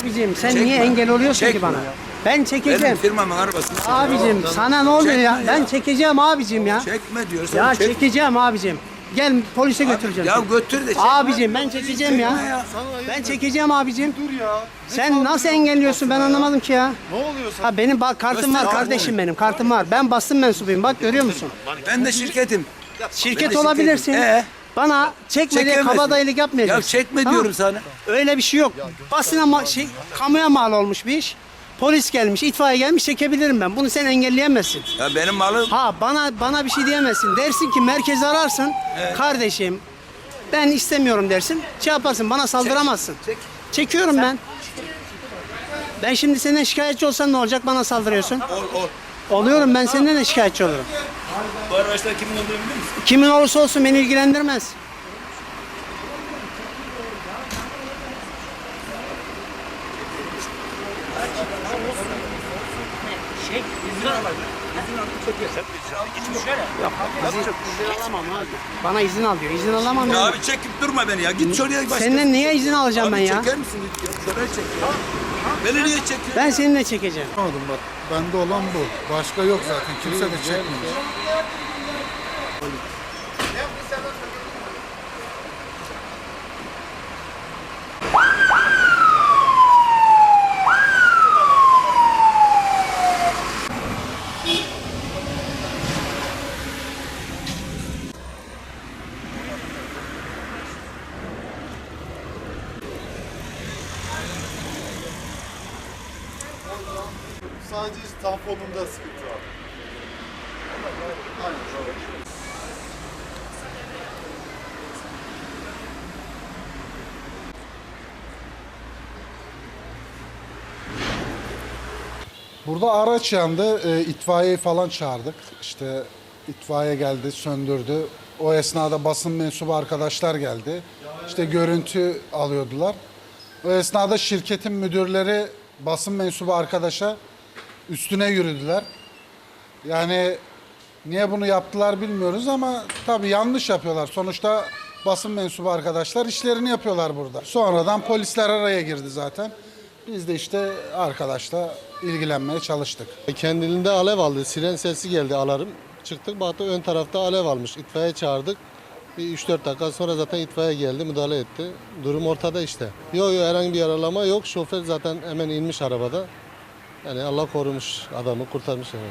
Abicim sen Çekme. niye engel oluyorsun Çekme. ki bana? Ben Benim çekeceğim. firmamın arabasını. Abicim sana ne oluyor ya? Çekme ya. Ben çekeceğim abicim ya. Çekme diyorsan Ya çek. çekeceğim abicim. Gel polise götüreceğim. Ya seni. götür de çek. Abicim ben çekeceğim ya. Çekme ya. Ben çekeceğim abicim. Dur ya. Sen nasıl engelliyorsun ben anlamadım ki ya. Ne oluyor sana? Ha benim bak kartım var Göster kardeşim benim kartım var. Ben basın mensubuyum bak görüyor musun? Ben de şirketim. Şirket de olabilirsin. şirketim. Ee? Bana çekme diye Çekemezsin. kabadayılık yapmayacaksın. Ya çekme Tamam. diyorum sana. Öyle bir şey yok. Basına ma- şey kamuya mal olmuş bir iş. Polis gelmiş, itfaiye gelmiş çekebilirim ben. Bunu sen engelleyemezsin. Ya benim malım Ha bana bana bir şey diyemezsin. Dersin ki merkezi ararsın. Kardeşim ben istemiyorum dersin. Şey yaparsın bana saldıramazsın. Çek. Çekiyorum ben. Ben şimdi senden şikayetçi olsam ne olacak bana saldırıyorsun? ol ol. Oluyorum ben senden de şikayetçi olurum. Bu araçlar kimin olduğunu biliyor musun? Kimin olursa olsun beni ilgilendirmez. Bana izin al diyor. İzin alamam Ya abi çekip durma beni ya. Git şuraya başka. Senden niye izin alacağım ben ya? çeker misin? Git, git şuraya çek ya. Beni niye çekiyorsun? Ben seninle çekeceğim. Anladım bak. Bende olan bu. Başka yok zaten. Kimse de çekmiyor. Sadece tamponunda sıkıntı var. Aynen. Burada araç yandı. E, itfaiyeyi falan çağırdık. İşte itfaiye geldi, söndürdü. O esnada basın mensubu arkadaşlar geldi. İşte görüntü alıyordular. O esnada şirketin müdürleri basın mensubu arkadaşa üstüne yürüdüler. Yani niye bunu yaptılar bilmiyoruz ama tabii yanlış yapıyorlar. Sonuçta basın mensubu arkadaşlar işlerini yapıyorlar burada. Sonradan polisler araya girdi zaten. Biz de işte arkadaşla ilgilenmeye çalıştık. Kendiliğinde alev aldı. Siren sesi geldi alarm. Çıktık baktık ön tarafta alev almış. İtfaiye çağırdık. Bir 3-4 dakika sonra zaten itfaiye geldi müdahale etti. Durum ortada işte. Yok yok herhangi bir yaralama yok. Şoför zaten hemen inmiş arabada. Yani Allah korumuş adamı kurtarmış yani.